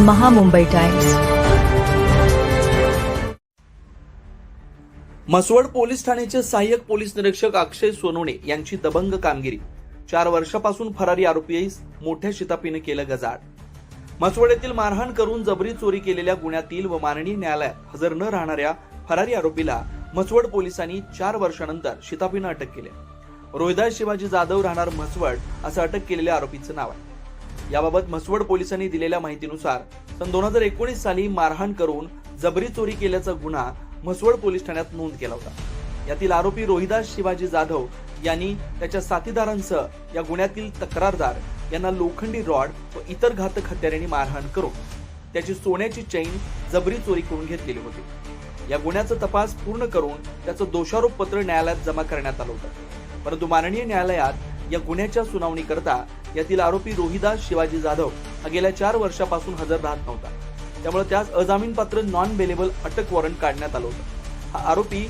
Maha Mumbai times. Mhaswad police ठाण्याचे सहाय्यक police निरीक्षक अक्षय सोनवणे यांची दबंग कामगिरी. चार वर्षापासून फरारी आरोपी मोठ्या शितापीने केलं गजाड मसवड येथील मारहाण करून जबरी चोरी केलेल्या गुन्ह्यातील व माननीय न्यायालयात हजर न राहणाऱ्या फरारी आरोपीला मसवड पोलिसांनी चार वर्षानंतर शितापीनं अटक केली. रोहिदास शिवाजी जाधव राहणार म्हसवड असं अटक केलेल्या आरोपीचं नाव आहे. याबाबत म्हसवड पोलिसांनी दिलेल्या माहितीनुसार सन दोन हजार एकोणीस साली मारहाण करून जबरी चोरी केल्याचा गुन्हा म्हसवड पोलीस ठाण्यात नोंद केला होता. यातील आरोपी रोहिदास शिवाजी जाधव यांनी त्याच्या साथीदारांसह या गुन्ह्यातील तक्रारदार यांना लोखंडी रॉड व इतर घातक हत्यारांनी मारहाण करून त्याची सोन्याची चैन जबरी चोरी करून घेतलेली होती. या गुन्ह्याचा तपास पूर्ण करून त्याचं दोषारोप पत्र न्यायालयात जमा करण्यात आलं होतं. परंतु माननीय न्यायालयात या गुन्ह्याच्या सुनावणी करता यातील आरोपी रोहिदास शिवाजी जाधव हा गेल्या चार वर्षापासून हजर राहत नव्हता. त्यामुळे त्यास अजामीनपात्र नॉन बेलेबल अटक वॉरंट काढण्यात आलं होतं. हा आरोपी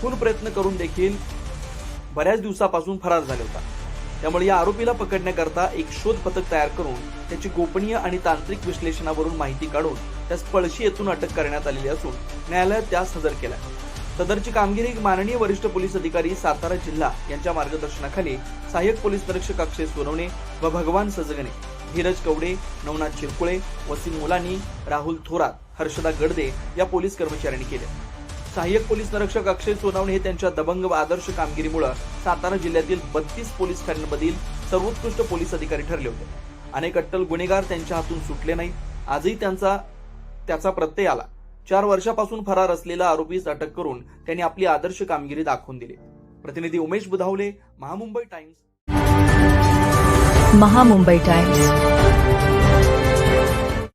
खून प्रयत्न करून देखील बऱ्याच दिवसापासून फरार झाला होता. त्यामुळे या आरोपीला पकडण्याकरता एक शोध पथक तयार करून त्याची गोपनीय आणि तांत्रिक विश्लेषणावरून माहिती काढून त्यास पळशी येथून अटक करण्यात आलेली असून न्यायालयात त्यास हजर केला सदरची कामगिरी माननीय वरिष्ठ पोलीस अधिकारी सातारा जिल्हा यांच्या मार्गदर्शनाखाली सहाय्यक पोलीस निरीक्षक अक्षय सोनवणे व भगवान सजगणे धीरज कवडे नवनाथ चिरकुळे वसीम मुलानी राहुल थोरात हर्षदा गडदे या पोलीस कर्मचाऱ्यांनी केले. सहाय्यक पोलीस निरीक्षक अक्षय सोनावणे हे त्यांच्या दबंग व आदर्श कामगिरीमुळे सातारा जिल्ह्यातील बत्तीस पोलीस ठाण्यांमधील सर्वोत्कृष्ट पोलीस अधिकारी ठरले होते. अनेक अट्टल गुन्हेगार त्यांच्या हातून सुटले नाहीत आजही त्यांचा त्याचा प्रत्यय आला. चार वर्षापासून फरार असलेला आरोपीस अटक करून त्यांनी आपली आदर्श कामगिरी दाखवून दिली. प्रतिनिधी उमेश बुधावले महामुंबई टाइम्स. महामुंबई टाइम्स.